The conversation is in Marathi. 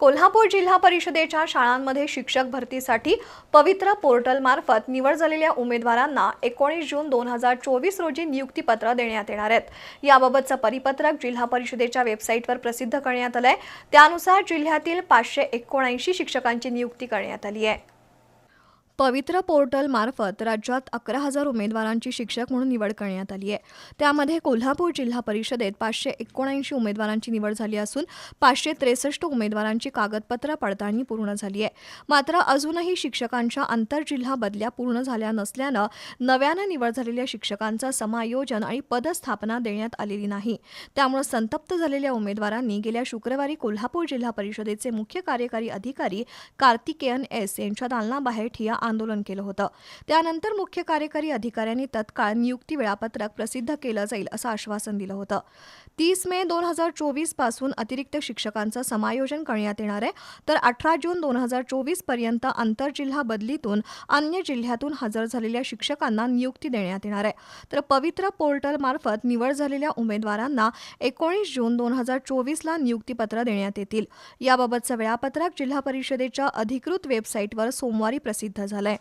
कोल्हापूर जिल्हा परिषदेच्या शाळांमध्ये शिक्षक भरतीसाठी पवित्र पोर्टलमार्फत निवड झालेल्या उमेदवारांना एकोणीस जून दोन हजार चोवीस रोजी नियुक्तीपत्र देण्यात येणार आहेत. याबाबतचं परिपत्रक जिल्हा परिषदेच्या वेबसाईटवर प्रसिद्ध करण्यात आलंय. त्यानुसार जिल्ह्यातील पाचशे एकोणऐंशी शिक्षकांची नियुक्ती करण्यात आली आहे. पवित्र पोर्टल मार्फत राज्यात अकरा हजार उमेदवारांची शिक्षक म्हणून निवड करण्यात आली आहे. त्यामध्ये कोल्हापूर जिल्हा परिषदेत पाचशे एकोणऐंशी उमेदवारांची निवड झाली असून पाचशे त्रेसष्ट उमेदवारांची कागदपत्र पडताळणी पूर्ण झाली आहे. मात्र अजूनही शिक्षकांच्या आंतरजिल्हा बदल्या पूर्ण झाल्या नसल्यानं नव्यानं निवड झालेल्या शिक्षकांचं समायोजन आणि पदस्थापना देण्यात आलेली नाही. त्यामुळे संतप्त झालेल्या उमेदवारांनी गेल्या शुक्रवारी कोल्हापूर जिल्हा परिषदेचे मुख्य कार्यकारी अधिकारी कार्तिकेयन एस यांच्या दालनाबाहेर ठिया आंदोलन केलं होतं. त्यानंतर मुख्य कार्यकारी अधिकाऱ्यांनी तत्काळ नियुक्ती वेळापत्रक प्रसिद्ध केलं जाईल असं आश्वासन दिलं होतं. तीस मे दोन हजार चोवीसपासून अतिरिक्त शिक्षकांचं समायोजन करण्यात येणार आहे. तर अठरा जून दोन हजार चोवीसपर्यंत आंतरजिल्हा बदलीतून अन्य जिल्ह्यातून हजर झालेल्या शिक्षकांना नियुक्ती देण्यात येणार आहे. तर पवित्र पोर्टल मार्फत निवड झालेल्या उमेदवारांना एकोणीस जून दोन हजार चोवीसला नियुक्तीपत्र देण्यात येतील. याबाबतचं वेळापत्रक जिल्हा परिषदेच्या अधिकृत वेबसाईटवर सोमवारी प्रसिद्ध झालंय